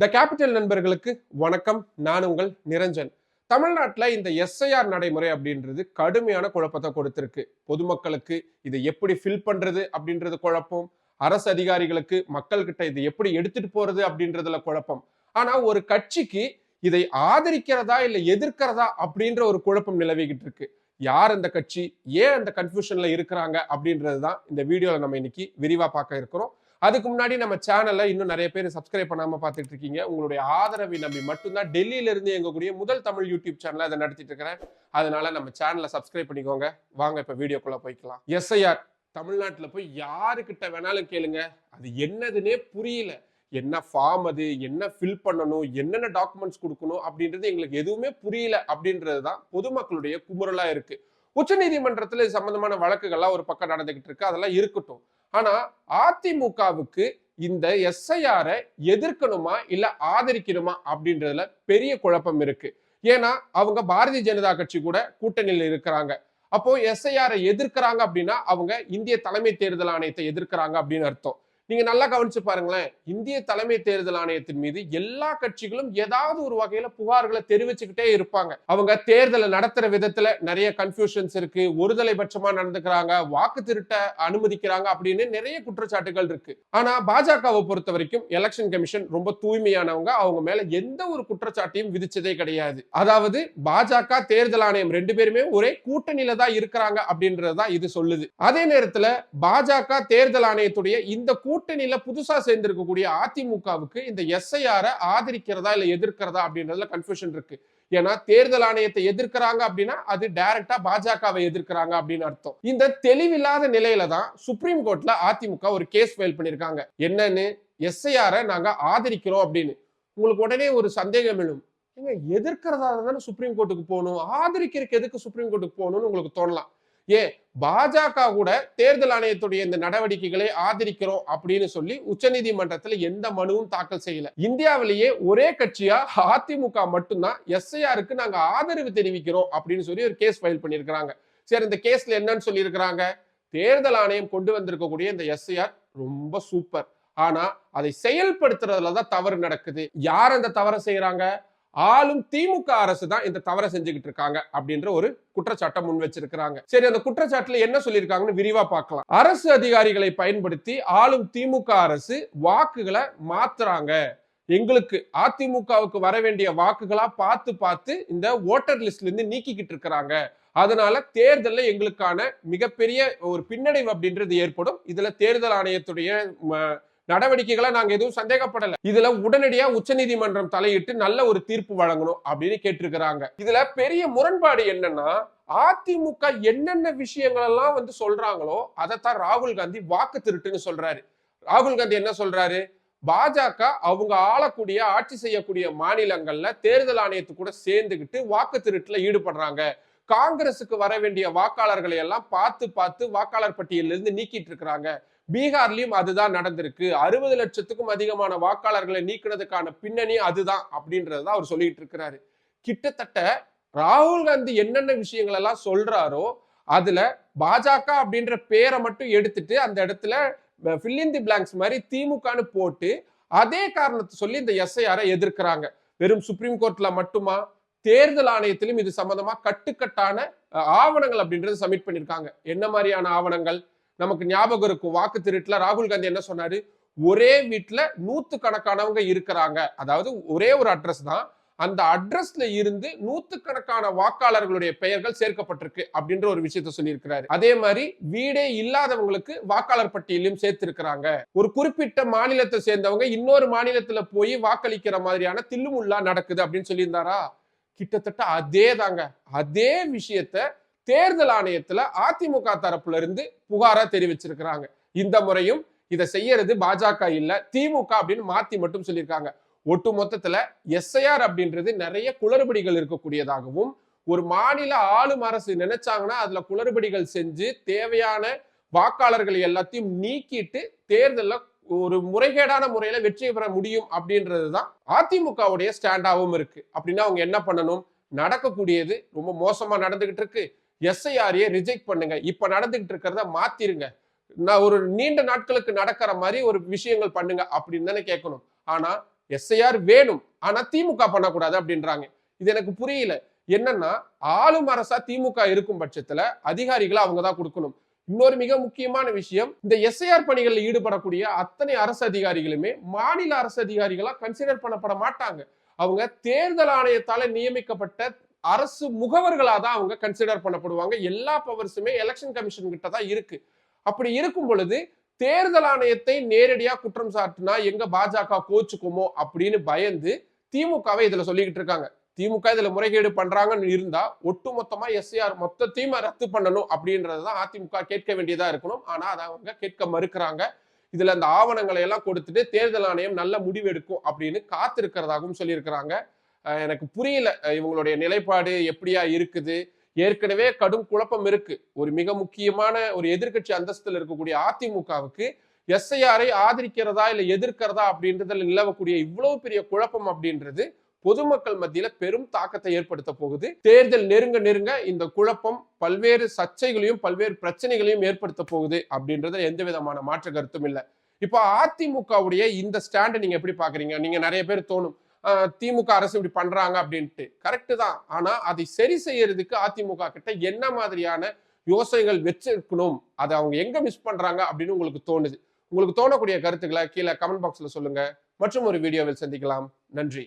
The capital நண்பர்களுக்கு வணக்கம். நான் உங்கள் நிரஞ்சன். தமிழ்நாட்டில் இந்த எஸ்ஐஆர் நடைமுறை அப்படின்றது கடுமையான குழப்பத்தை கொடுத்துருக்கு. பொதுமக்களுக்கு இதை எப்படி ஃபில் பண்ணுறது அப்படின்றது குழப்பம். அரசு அதிகாரிகளுக்கு மக்கள்கிட்ட இதை எப்படி எடுத்துட்டு போறது அப்படின்றதுல குழப்பம். ஆனால் ஒரு கட்சிக்கு இதை ஆதரிக்கிறதா இல்லை எதிர்க்கிறதா அப்படின்ற ஒரு குழப்பம் நிலவிக்கிட்டு இருக்கு. யார் அந்த கட்சி? ஏன் அந்த கன்ஃபியூஷன்ல இருக்கிறாங்க அப்படின்றது தான் இந்த வீடியோவில் நம்ம இன்னைக்கு விரிவாக பார்க்க இருக்கிறோம். அதுக்கு முன்னாடி நம்ம சேனல்ல இன்னும் நிறைய பேர் சப்ஸ்கிரைப் பண்ணாம பார்த்துட்டு இருக்கீங்க உங்களுடைய ஆதரவை நம்பி மட்டும்தான் டெல்லியில இருந்து எங்கக்கூடிய முதல் தமிழ் யூடியூப் சேனல் அதை நடத்திட்டு இருக்கிறேன். அதனால நம்ம சேனலை சப்ஸ்கிரைப் பண்ணிக்கோங்க. வாங்க இப்ப வீடியோக்குள்ள போய்க்கலாம். எஸ்ஐஆர் தமிழ்நாட்டுல போய் யாருக்கிட்ட வேணாலும் கேளுங்க. அது என்னதுன்னே புரியல. என்ன ஃபார்ம் அது? என்ன ஃபில் பண்ணணும்? என்னென்ன டாக்குமெண்ட்ஸ் கொடுக்கணும்? அப்படின்றது எங்களுக்கு எதுவுமே புரியல அப்படின்றது தான் பொதுமக்களுடைய குமுறலா இருக்கு. உச்சநீதிமன்றத்தில் இது சம்பந்தமான வழக்குகள்லாம் ஒரு பக்கம் நடந்துகிட்டு இருக்கு. அதெல்லாம் இருக்கட்டும். ஆனா அதிமுகவுக்கு இந்த எஸ்ஐஆரை எதிர்க்கணுமா இல்ல ஆதரிக்கணுமா அப்படின்றதுல பெரிய குழப்பம் இருக்கு. ஏன்னா அவங்க பாரதிய ஜனதா கட்சி கூட கூட்டணியில் இருக்கிறாங்க. அப்போ எஸ்ஐஆரை எதிர்க்கிறாங்க அப்படின்னா அவங்க இந்திய தலைமை தேர்தல் ஆணையத்தை எதிர்க்கிறாங்க அப்படின்னு அர்த்தம். நீங்க நல்லா கவனிச்சு பாருங்களேன். இந்திய தலைமை தேர்தல் ஆணையத்தின் மீது எல்லா கட்சிகளும் ஏதாவது ஒரு வகையில புகார்களை தெரிவிச்சுக்கிட்டே இருப்பாங்க. அவங்க தேர்தலை நடத்துற விதத்துல நிறைய கன்ஃபியூஷன்ஸ் இருக்கு. ஒருதலை பட்சமா நடந்துக்கிறாங்க வாக்கு திருட்ட அனுமதிக்கிறாங்க அப்படின்னு நிறைய குற்றச்சாட்டுகள் இருக்கு. ஆனா பாஜகவை பொறுத்த வரைக்கும் எலெக்ஷன் கமிஷன் ரொம்ப தூய்மையானவங்க. அவங்க மேல எந்த ஒரு குற்றச்சாட்டையும் விதிச்சதே கிடையாது. அதாவது பாஜக தேர்தல் ஆணையம் ரெண்டு பேருமே ஒரே கூட்டணியில தான் இருக்கிறாங்க அப்படின்றதான் இது சொல்லுது. அதே நேரத்துல பாஜக தேர்தல் ஆணையத்துடைய இந்த கூட்டணியில புதுசா சேர்ந்திருக்கக்கூடிய அதிமுகவுக்கு இந்த எஸ்ஐஆரை ஆதரிக்கிறதா இல்ல எதிர்க்கிறதா அப்படின்றதுல கன்ஃபியூஷன் இருக்கு. ஏன்னா தேர்தல் ஆணையத்தை எதிர்க்கிறாங்க அப்படின்னா அது டைரக்டா பாஜகவை எதிர்க்கிறாங்க அப்படின்னு அர்த்தம். இந்த தெளிவில்லாத நிலையில தான் சுப்ரீம் கோர்ட்ல அதிமுக ஒரு கேஸ் ஃபைல் பண்ணிருக்காங்க என்னன்னு எஸ்ஐஆரை நாங்க ஆதரிக்கிறோம் அப்படின்னு. உங்களுக்கு உடனே ஒரு சந்தேகம் எழும். ஏங்க எதிர்க்கிறதா தானே சுப்ரீம் கோர்ட்டுக்கு போகணும்? ஆதரிக்கிறதுக்கு எதுக்கு சுப்ரீம் கோர்ட்டுக்கு போகணும்னு உங்களுக்கு தோணலாம். ஏ பாஜக கூட தேர்தல் ஆணையத்துடைய இந்த நடவடிக்கைகளை ஆதரிக்கிறோம் அப்படின்னு சொல்லி உச்சநீதிமன்றத்தில் எந்த மனுவும் தாக்கல் செய்யல. இந்தியாவிலேயே ஒரே கட்சியா அதிமுக மட்டும்தான் எஸ்ஐஆருக்கு நாங்க ஆதரவு தெரிவிக்கிறோம் அப்படின்னு சொல்லி ஒரு கேஸ் ஃபைல் பண்ணியிருக்கிறாங்க. சரி இந்த கேஸ்ல என்னன்னு சொல்லியிருக்கிறாங்க? தேர்தல் ஆணையம் கொண்டு வந்திருக்கக்கூடிய இந்த எஸ்ஐஆர் ரொம்ப சூப்பர் ஆனா அதை செயல்படுத்துறதுல தான் தவறு நடக்குது. யார் அந்த தவறை செய்யறாங்க ஆளும் திமுக அரசு தான் இந்த தவறை செஞ்சுக்கிட்டு இருக்காங்க அப்படின்ற ஒரு குற்றச்சாட்டை முன் வச்சிருக்கிறாங்க. சரி அந்த குற்றச்சாட்டுல என்ன சொல்லியிருக்காங்கன்னு விரிவா பார்க்கலாம். அரசு அதிகாரிகளை பயன்படுத்தி ஆளும் திமுக அரசு வாக்குகளை மாத்துறாங்க. எங்களுக்கு அதிமுகவுக்கு வர வேண்டிய வாக்குகளா பார்த்து பார்த்து இந்த ஓட்டர் லிஸ்ட்ல இருந்து நீக்கிக்கிட்டு இருக்கிறாங்க. அதனால தேர்தலில் எங்களுக்கான மிகப்பெரிய ஒரு பின்னடைவு அப்படின்றது ஏற்படும். இதுல தேர்தல் ஆணையத்துடைய நடவடிக்கைகளை நாங்க எதுவும் சந்தேகப்படல. இதுல உடனடியா உச்சநீதிமன்றம் தலையிட்டு நல்ல ஒரு தீர்ப்பு வழங்கணும் அப்படின்னு கேட்டிருக்கிறாங்க. இதுல பெரிய முரண்பாடு என்னன்னா அதிமுக என்னென்ன விஷயங்கள் எல்லாம் வந்து சொல்றாங்களோ அதைத்தான் ராகுல் காந்தி வாக்கு திருட்டுன்னு சொல்றாரு. ராகுல் காந்தி என்ன சொல்றாரு? பாஜக அவங்க ஆளக்கூடிய ஆட்சி செய்யக்கூடிய மாநிலங்கள்ல தேர்தல் ஆணையத்து கூட சேர்ந்துகிட்டு வாக்கு திருட்டுல ஈடுபடுறாங்க. காங்கிரஸுக்கு வர வேண்டிய வாக்காளர்களை எல்லாம் பார்த்து பார்த்து வாக்காளர் பட்டியலிருந்து இருந்து நீக்கிட்டு இருக்கிறாங்க. பீகார்லயும் அதுதான் நடந்திருக்கு. அறுபது லட்சத்துக்கும் அதிகமான வாக்காளர்களை நீக்கினதுக்கான பின்னணி அதுதான் அப்படின்றத அவர் சொல்லிட்டு இருக்கிறாரு. கிட்டத்தட்ட ராகுல் காந்தி என்னென்ன விஷயங்கள் எல்லாம் சொல்றாரோ அதுல பாஜக அப்படின்ற பேரை மட்டும் எடுத்துட்டு அந்த இடத்துல ஃபில்லின் தி பிளாங்க்ஸ் மாதிரி திமுகன்னு போட்டு அதே காரணத்தை சொல்லி இந்த எஸ்ஐஆரை எதிர்க்கிறாங்க. வெறும் சுப்ரீம் கோர்ட்ல மட்டுமா? தேர்தல் ஆணையத்திலும் இது சம்பந்தமா கட்டுக்கட்டான ஆவணங்கள் அப்படின்றது சப்மிட் பண்ணியிருக்காங்க என்ன மாதிரியான ஆவணங்கள்? நமக்கு ஞாபகம் இருக்கும். வாக்கு திருட்டுல ராகுல் காந்தி என்ன சொன்னாரு? ஒரே வீட்டுல நூத்து கணக்கானவங்க இருக்கிறாங்க. அதாவது ஒரே ஒரு அட்ரஸ் தான். அந்த அட்ரஸ்ல இருந்து நூத்துக்கணக்கான வாக்காளர்களுடைய பெயர்கள் சேர்க்கப்பட்டிருக்கு அப்படின்ற ஒரு விஷயத்த சொல்லியிருக்கிறாரு. அதே மாதிரி வீடே இல்லாதவங்களுக்கு வாக்காளர் பட்டியலையும் சேர்த்திருக்கிறாங்க. ஒரு குறிப்பிட்ட மாநிலத்தை சேர்ந்தவங்க இன்னொரு மாநிலத்துல போய் வாக்களிக்கிற மாதிரியான தில்லுமுல்லா நடக்குது அப்படின்னு சொல்லியிருந்தாரா? கிட்டத்தட்ட அதே தாங்க. அதே விஷயத்த தேர்தல் ஆணையத்துல அதிமுக தரப்புல இருந்து புகாரா தெரிவிச்சிருக்கிறாங்க. இந்த முறையும் இதை செய்யறது பாஜக இல்ல திமுக அப்படின்னு மாத்தி மட்டும் சொல்லியிருக்காங்க. ஒட்டு மொத்தத்துல எஸ்ஐஆர் அப்படின்றது நிறைய குளறுபடிகள் இருக்கக்கூடியதாகவும் ஒரு மாநில ஆளும் அரசு நினைச்சாங்கன்னா அதுல குளறுபடிகள் செஞ்சு தேவையான வாக்காளர்களை எல்லாத்தையும் நீக்கிட்டு தேர்தலில் ஒரு முறைகேடான முறையில வெற்றி பெற முடியும் அப்படின்றது தான் அதிமுகவுடைய ஸ்டாண்டாகவும் இருக்கு. அப்படின்னா அவங்க என்ன பண்ணணும்? நடக்கக்கூடியது ரொம்ப மோசமா நடந்துகிட்டு இருக்கு. எஸ்ஐஆரையே ரிஜெக்ட் பண்ணுங்க. இப்ப நடந்துகிட்டு இருக்கிறத மாத்திருங்க. நான் ஒரு நீண்ட நாட்களுக்கு நடக்கிற மாதிரி ஒரு விஷயங்கள் பண்ணுங்க அப்படின்னு தானே கேட்கணும். ஆனா எஸ்ஐஆர் வேணும். ஆனா திமுக பண்ணக்கூடாது அப்படின்றாங்க. இது எனக்கு புரியல. என்னன்னா ஆளும் அரசா திமுக இருக்கும் பட்சத்துல அதிகாரிகளை அவங்க தான் கொடுக்கணும். இன்னொரு மிக முக்கியமான விஷயம் இந்த எஸ்ஐஆர் பணிகளில் ஈடுபடக்கூடிய அத்தனை அரசு அதிகாரிகளுமே மாநில அரசு அதிகாரிகளா கன்சிடர் பண்ணப்பட மாட்டாங்க. அவங்க தேர்தல் ஆணையத்தால நியமிக்கப்பட்ட அரசு முகவர்களா தான் அவங்க கன்சிடர் பண்ணப்படுவாங்க. எல்லா பவர்ஸுமே எலெக்ஷன் கமிஷன் கிட்ட தான் இருக்கு. அப்படி இருக்கும் பொழுது தேர்தல் ஆணையத்தை நேரடியா குற்றம் சாட்டினா எங்க பாஜக கோச்சுக்குமோ அப்படின்னு பயந்து திமுகவை இதுல சொல்லிக்கிட்டு இருக்காங்க. திமுக இதுல முறைகேடு பண்றாங்கன்னு இருந்தா ஒட்டுமொத்தமா எஸ்ஐஆர் மொத்தத்தையும் ரத்து பண்ணணும் அப்படின்றதுதான் அதிமுக கேட்க வேண்டியதா இருக்கணும். ஆனா அதை அவங்க கேட்க மறுக்கிறாங்க. இதுல அந்த ஆவணங்களை எல்லாம் கொடுத்துட்டு தேர்தல் ஆணையம் நல்ல முடிவு எடுக்கும் அப்படின்னு காத்திருக்கிறதாகவும் சொல்லியிருக்கிறாங்க. எனக்கு புரியல. இவங்களுடைய நிலைப்பாடு எப்படியா இருக்குது? ஏற்கனவே கடும் குழப்பம் இருக்கு. ஒரு மிக முக்கியமான ஒரு எதிர்க்கட்சி அந்தஸ்தில் இருக்கக்கூடிய அதிமுகவுக்கு எஸ்ஐஆரை ஆதரிக்கிறதா இல்ல எதிர்க்கிறதா அப்படின்றதுல நிலவக்கூடிய இவ்வளவு பெரிய குழப்பம் அப்படின்றது பொதுமக்கள் மத்தியில பெரும் தாக்கத்தை ஏற்படுத்த போகுது. தேர்தல் நெருங்க நெருங்க இந்த குழப்பம் பல்வேறு சர்ச்சைகளையும் பல்வேறு பிரச்சனைகளையும் ஏற்படுத்த போகுது அப்படின்றது எந்த விதமான மாற்று கருத்தும் இல்லை. இப்போ அதிமுகவுடைய இந்த ஸ்டாண்டை நீங்க எப்படி பாக்குறீங்க நீங்க நிறைய பேர் தோணும். திமுக அரசு இப்படி பண்றாங்க அப்படின்ட்டு. கரெக்டு தான். ஆனா அதை சரி செய்யறதுக்கு அதிமுக கிட்ட என்ன மாதிரியான யோசனைகள் வச்சிருக்கணும்? அதை அவங்க எங்க மிஸ் பண்றாங்க அப்படின்னு உங்களுக்கு தோணுது. உங்களுக்கு தோணக்கூடிய கருத்துக்களை கீழே கமெண்ட் பாக்ஸ்ல சொல்லுங்க. மற்றும் ஒரு வீடியோவில் சந்திக்கலாம். நன்றி.